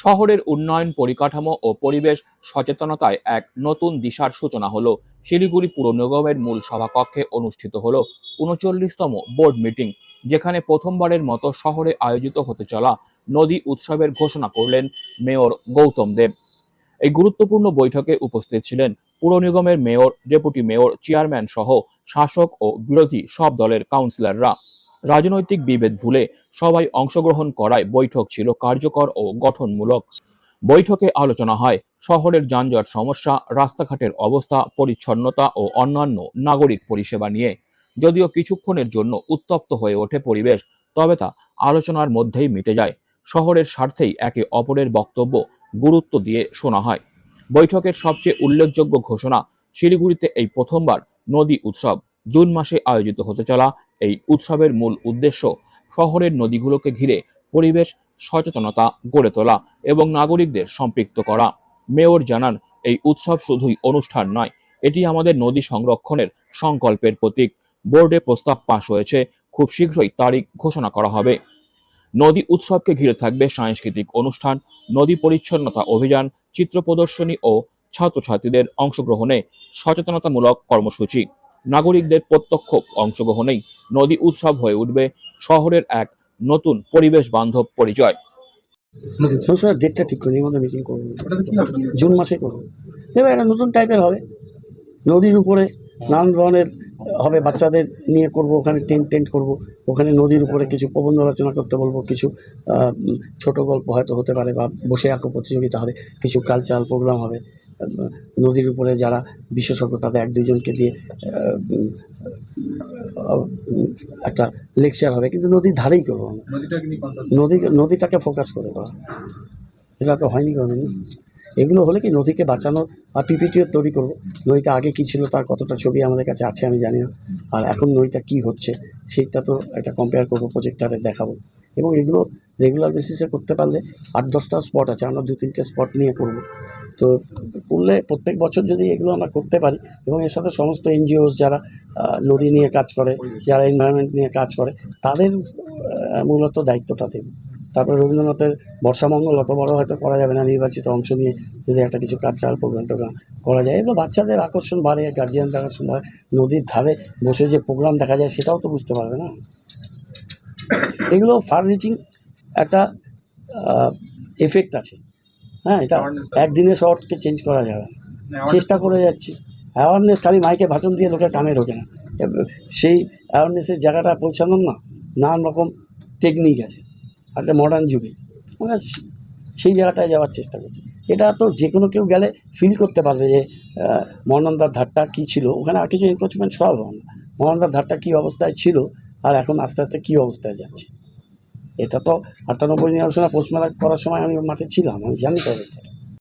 শহরের উন্নয়ন পরিকাঠামো ও পরিবেশ সচেতনতায় এক নতুন দিশার সূচনা হলো। শিলিগুড়ি পুর নিগমের মূল সভাকক্ষে অনুষ্ঠিত হলো উনচল্লিশতম বোর্ড মিটিং, যেখানে প্রথমবারের মতো শহরে আয়োজিত হতে চলা নদী উৎসবের ঘোষণা করলেন মেয়র গৌতম দেব। এই গুরুত্বপূর্ণ বৈঠকে উপস্থিত ছিলেন পুর নিগমের মেয়র, ডেপুটি মেয়র, চেয়ারম্যান সহ শাসক ও বিরোধী সব দলের কাউন্সিলররা। রাজনৈতিক বিভেদ ভুলে সবাই অংশগ্রহণ করায় বৈঠক ছিল কার্যকর ও গঠনমূলক। বৈঠকে আলোচনা হয় শহরের যানজট সমস্যা, রাস্তাঘাটের অবস্থা, পরিচ্ছন্নতা ও অন্যান্য নাগরিক পরিষেবা নিয়ে। যদিও কিছুক্ষণের জন্য উত্তপ্ত হয়ে ওঠে পরিবেশ, তবে তা আলোচনার মধ্যেই মিটে যায়। শহরের স্বার্থেই একে অপরের বক্তব্য গুরুত্ব দিয়ে শোনা হয়। বৈঠকের সবচেয়ে উল্লেখযোগ্য ঘোষণা শিলিগুড়িতে এই প্রথমবার নদী উৎসব। জুন মাসে আয়োজিত হতে চলা এই উৎসবের মূল উদ্দেশ্য শহরের নদীগুলোকে ঘিরে পরিবেশ সচেতনতা গড়ে তোলা এবং নাগরিকদের সম্পৃক্ত করা। মেয়র জানান, এই উৎসব শুধুই অনুষ্ঠান নয়, এটি আমাদের নদী সংরক্ষণের সংকল্পের প্রতীক। বোর্ডে প্রস্তাব পাশ হয়েছে, খুব শীঘ্রই তারিখ ঘোষণা করা হবে। নদী উৎসবকে ঘিরে থাকবে সাংস্কৃতিক অনুষ্ঠান, নদী পরিচ্ছন্নতা অভিযান, চিত্র প্রদর্শনী ও ছাত্রছাত্রীদের অংশগ্রহণে সচেতনতামূলক কর্মসূচি। নাগরিকদের প্রত্যক্ষ অংশগ্রহণেই নদী উৎসব হয়ে উঠবে শহরের এক নতুন পরিবেশ বান্ধব পরিচয়। ডেটটা ঠিক করে মধ্যে মিটিং করব। জুন মাসে করব। দেবে একটা নতুন টাইপের হবে। নদীর উপরে নানান ধরনের হবে বাচ্চাদের নিয়ে করব ওখানে টেন্ট টেন্ট করব। ওখানে নদীর উপরে কিছু প্রবন্ধ রচনা করতে বলব কিছু ছোট গল্প হয়তো হতে পারে বা বসে আঁকো প্রতিযোগিতা হবে কিছু কালচারাল প্রোগ্রাম হবে। নদীর উপরে যারা বিশেষজ্ঞ তাদের এক দুজনকে দিয়ে একটা লেকচার হবে। কিন্তু নদীর ধারেই করব নদী নদীটাকে ফোকাস করে করা। এটা তো হয়নি কোনোদিন এগুলো হলে কি নদীকে বাঁচানোর আর পিপিটিও তৈরি করব? নদীটা আগে কী ছিল তার কতটা ছবি আমাদের কাছে আছে আমি জানি না। আর এখন নদীটা কী হচ্ছে সেটা তো একটা কম্পেয়ার করব প্রজেক্টারে দেখাবো। এবং এগুলো রেগুলার বেসিসে করতে পারলে আট, দশটা স্পট আছে, আমরা দু তিনটে স্পট নিয়ে করব। তো করলে প্রত্যেক বছর যদি এগুলো আমরা করতে পারি এবং এর সাথে সমস্ত এনজিওস যারা নদী নিয়ে কাজ করে, যারা এনভায়রনমেন্ট নিয়ে কাজ করে, তাদের মূলত দায়িত্বটা দেব। তারপরে রবীন্দ্রনাথের বর্ষামঙ্গল অত বড় হয়তো করা যাবে না, নির্বাচিত অংশ নিয়ে যদি একটা কিছু কালচারাল প্রোগ্রাম টোগ্রাম করা যায়। এগুলো বাচ্চাদের আকর্ষণ বাড়ে গার্জিয়ানদের আকর্ষণ বাড়ে, নদীর ধারে বসে যে প্রোগ্রাম দেখা যায় সেটাও তো বুঝতে পারবে না। এগুলো ফার রিচিং একটা এফেক্ট আছে। হ্যাঁ এটা একদিনে শহরকে চেঞ্জ করা যাবে। না চেষ্টা করে যাচ্ছি। অ্যাওয়ারনেস খালি মাইকে ভাষণ দিয়ে লোকের কানে ঢোকে না। সেই অ্যাওয়ারনেসের জায়গাটা পৌঁছানোর না নানান রকম টেকনিক আছে। আজকে মডার্ন যুগে। আমরা সেই জায়গাটায় যাওয়ার চেষ্টা করছি। এটা তো যে কোনো কেউ গেলে ফিল করতে পারবে যে মহানন্দার ধারটা কী ছিল? ওখানে আর কিছু এনক্রোচমেন্ট সব হবে না। মহানন্দার ধারটা কী অবস্থায় ছিল? আর এখন আস্তে আস্তে কী অবস্থায় যাচ্ছে? এটা তো আটানব্বই নিয়ে আলোচনা পোস্টমেলা করার সময় আমি মাঠে ছিলাম আমি জানি তো